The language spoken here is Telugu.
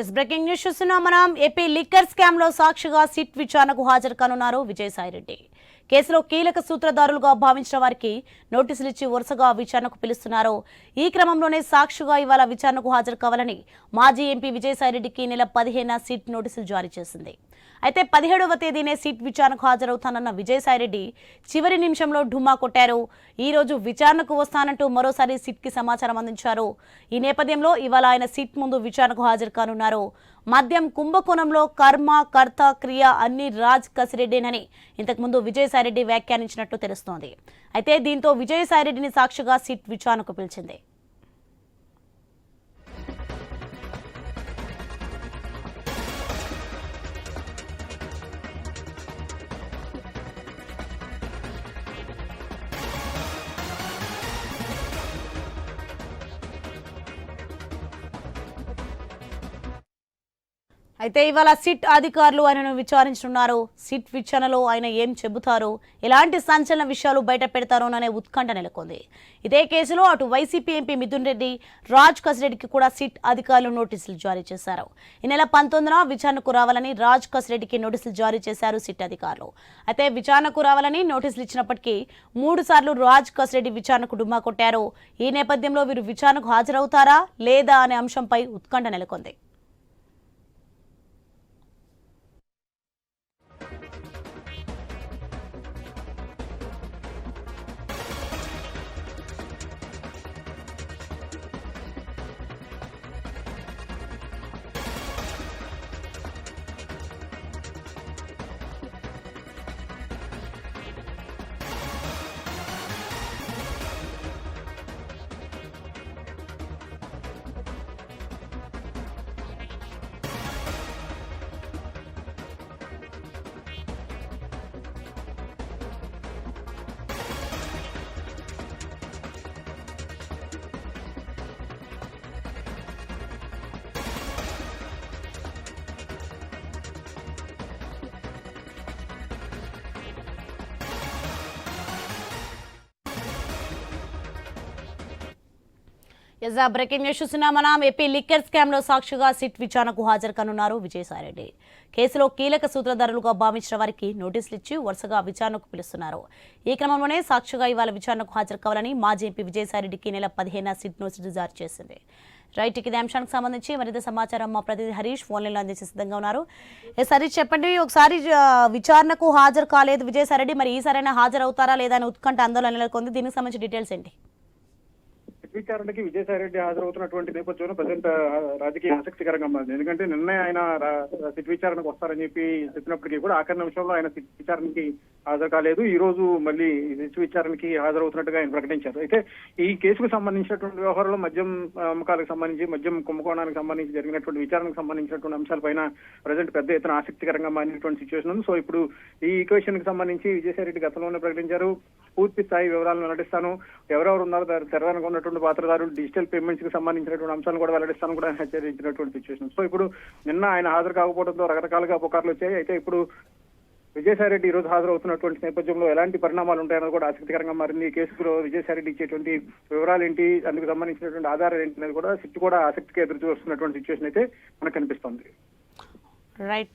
ఎస్ బ్రేకింగ్ న్యూస్ చూస్తున్నాం మనం. ఏపీ లిక్కర్ స్కామ్లో సాక్షిగా సిట్ విచారణకు హాజరు కానున్నారు విజయసాయిరెడ్డి కేసులో కీలక సూత్రధారులుగా భావించిన వారికి నోటీసులు ఇచ్చి వరుసగా విచారణకు పిలుస్తున్నారు ఈ క్రమంలోనే సాక్షిగా ఇవాళ విచారణకు హాజరు కావాలని మాజీ ఎంపీ విజయసాయిరెడ్డికి నెల పదిహేన సీట్ నోటీసులు జారీ చేసింది. అయితే పదిహేడవ తేదీనే సీట్ విచారణకు హాజరవుతానన్న విజయసాయిరెడ్డి చివరి నిమిషంలో ఢుమ్మా కొట్టారు. ఈ రోజు విచారణకు వస్తానంటూ మరోసారి సిట్కి సమాచారం అందించారు. ఈ నేపథ్యంలో ఇవాళ ఆయన సిట్ ముందు విచారణకు హాజరు కానున్నారు. మద్యం కుంభకోణంలో కర్మ కర్త క్రియ అన్ని రాజ్ కసిరెడ్డేనని ఇంతకుముందు విజయసాయిరెడ్డి వ్యాఖ్యానించినట్టు తెలుస్తోంది. అయితే దీంతో విజయసాయిరెడ్డిని సాక్షిగా సిట్ విచారణకు పిలిచింది. అయితే ఇవాళ సిట్ అధికారులు ఆయనను విచారించనున్నారు. సిట్ విచారణలో ఆయన ఏం చెబుతారు? ఎలాంటి సంచలన విషయాలు బయట పెడతారోననే ఉత్కంఠ నెలకొంది. ఇదే కేసులో అటు వైసీపీ ఎంపీ మిథున్ రెడ్డి రాజ్ కసిరెడ్డికి కూడా సిట్ అధికారులు నోటీసులు జారీ చేశారు. ఈ నెల పంతొమ్మిదిన విచారణకు రావాలని రాజ్ కసిరెడ్డికి నోటీసులు జారీ చేశారు సిట్ అధికారులు. అయితే విచారణకు రావాలని నోటీసులు ఇచ్చినప్పటికీ మూడు సార్లు రాజ్ కసిరెడ్డి విచారణకు డుమ్మా కొట్టారు. ఈ నేపథ్యంలో వీరు విచారణకు హాజరవుతారా లేదా అనే అంశంపై ఉత్కంఠ నెలకొంది. ఎస్ ఆ బ్రేకింగ్ న్యూస్ చూస్తున్నాం మనం. ఏపీ లిక్కర్ స్కామ్లో సాక్షిగా సిట్ విచారణకు హాజరు కానున్నారు విజయసాయిరెడ్డి. కేసులో కీలక సూత్రధారులుగా భావించిన వారికి నోటీసులు ఇచ్చి వరుసగా విచారణకు పిలుస్తున్నారు. ఈ క్రమంలోనే సాక్షిగా ఇవాళ విచారణకు హాజరు కావాలని మాజీ ఎంపీ విజయసాయిరెడ్డికి నెల పదిహేన సిట్ నోటీసులు జారీ చేసింది. రైట్ కింద ఇదే అంశానికి సంబంధించి మరింత సమాచారం మా ప్రతినిధి హరీష్ ఫోన్లైన్లో అందించే సిద్ధంగా ఉన్నారు. ఎస్ హరీష్ చెప్పండి. ఒకసారి విచారణకు హాజరు కాలేదు విజయసాయిరెడ్డి. మరి ఈసారైనా హాజరవుతారా లేదా అని ఉత్కంఠ ఆందోళన నెలకొంది. దీనికి సంబంధించి డీటెయిల్స్ ఏంటి? విచారణకి విజయసాయిరెడ్డి హాజరవుతున్నటువంటి నేపథ్యంలో ప్రజెంట్ రాజకీయ ఆసక్తికరంగా మారింది. ఎందుకంటే నిన్నే ఆయన సిట్ విచారణకు వస్తారని చెప్పి చెప్పినప్పటికీ కూడా ఆఖరి నిమిషంలో ఆయన సిట్ విచారణకి హాజరు కాలేదు. ఈ రోజు మళ్ళీ సిట్ విచారణకి హాజరవుతున్నట్టుగా ఆయన ప్రకటించారు. అయితే ఈ కేసుకు సంబంధించినటువంటి వ్యవహారంలో మద్యం అమ్మకాలకు సంబంధించి మద్యం కుంభకోణానికి సంబంధించి జరిగినటువంటి విచారణకు సంబంధించినటువంటి అంశాలపైన ప్రజెంట్ పెద్ద ఎత్తున ఆసక్తికరంగా మారినటువంటి సిచ్యువేషన్ ఉంది. సో ఇప్పుడు ఈ ఈక్వేషన్కి సంబంధించి విజయసాయిరెడ్డి గతంలోనే ప్రకటించారు. పూర్తి స్థాయి వివరాలను వెల్లడిస్తాను. ఎవరెవరు ఉన్నారో తెర- తెరవడానికి ఉన్నటువంటి పాత్రదారులు డిజిటల్ పేమెంట్స్కి సంబంధించినటువంటి అంశాలను కూడా వెల్లడిస్తాను కూడా హెచ్చరించినటువంటి సిచ్యువేషన్ సో ఇప్పుడు నిన్న ఆయన హాజరు కాకపోవడంతో రకరకాలుగా పుకార్లు వచ్చాయి. అయితే ఇప్పుడు విజయసాయిరెడ్డి ఈ రోజు హాజరవుతున్నటువంటి నేపథ్యంలో ఎలాంటి పరిణామాలు ఉంటాయన్నది కూడా ఆసక్తికరంగా మారింది. ఈ కేసులో విజయసాయిరెడ్డి ఇచ్చేటువంటి వివరాలు ఏంటి అందుకు సంబంధించినటువంటి ఆధారాలు ఏంటి అనేది కూడా సిట్ కూడా ఆసక్తిగా ఎదురు చూస్తున్నటువంటి సిచ్యువేషన్ అయితే మనకు కనిపిస్తుంది. రైట్